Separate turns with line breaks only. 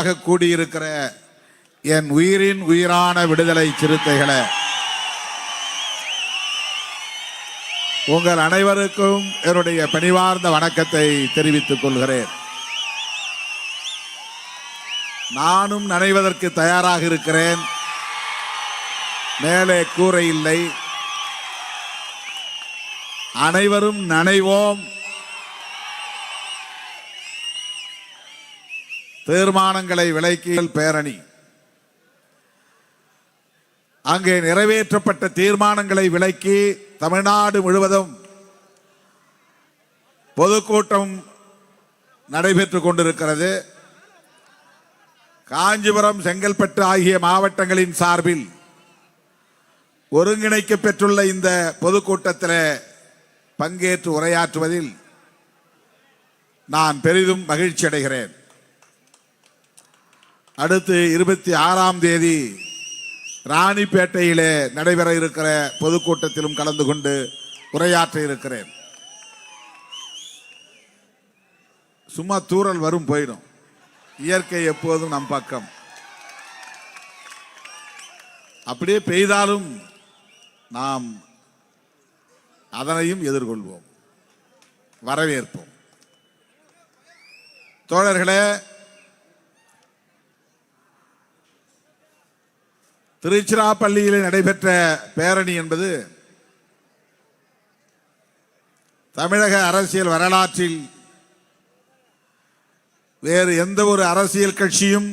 திரளாக கூடியிருக்கிற என் உயிரின் உயிரான விடுதலை சிறுத்தைகளை உங்கள் அனைவருக்கும் என்னுடைய பணிவார்ந்த வணக்கத்தை தெரிவித்துக் கொள்கிறேன். நானும் நனைவதற்கு தயாராக இருக்கிறேன். மேலே கூரை இல்லை. அனைவரும் நனைவோம். தீர்மானங்களை விலக்கியல் பேரணி. அங்கே நிறைவேற்றப்பட்ட தீர்மானங்களை விலக்கி தமிழ்நாடு முழுவதும் பொதுக்கூட்டம் நடைபெற்றுக் கொண்டிருக்கிறது. காஞ்சிபுரம் செங்கல்பட்டு ஆகிய மாவட்டங்களின் சார்பில் ஒருங்கிணைக்க பெற்றுள்ள இந்த பொதுக்கூட்டத்தில் பங்கேற்று உரையாற்றுவதில் நான் பெரிதும் மகிழ்ச்சி அடைகிறேன் அடுத்து இருபத்தி ஆறாம் தேதி ராணிப்பேட்டையிலே நடைபெற இருக்கிற பொதுக்கூட்டத்திலும் கலந்து கொண்டு உரையாற்ற இருக்கிறேன். சும்மா தூறல் வரும் போயிடும். இயற்கை எப்போதும் நம் பக்கம். அப்படியே பெய்தாலும் நாம் அதனையும் எதிர்கொள்வோம். வரவேற்போம். தோழர்களே திருச்சிராப்பள்ளியில் நடைபெற்ற பேரணி என்பது தமிழக அரசியல் வரலாற்றில் வேறு எந்த ஒரு அரசியல் கட்சியும்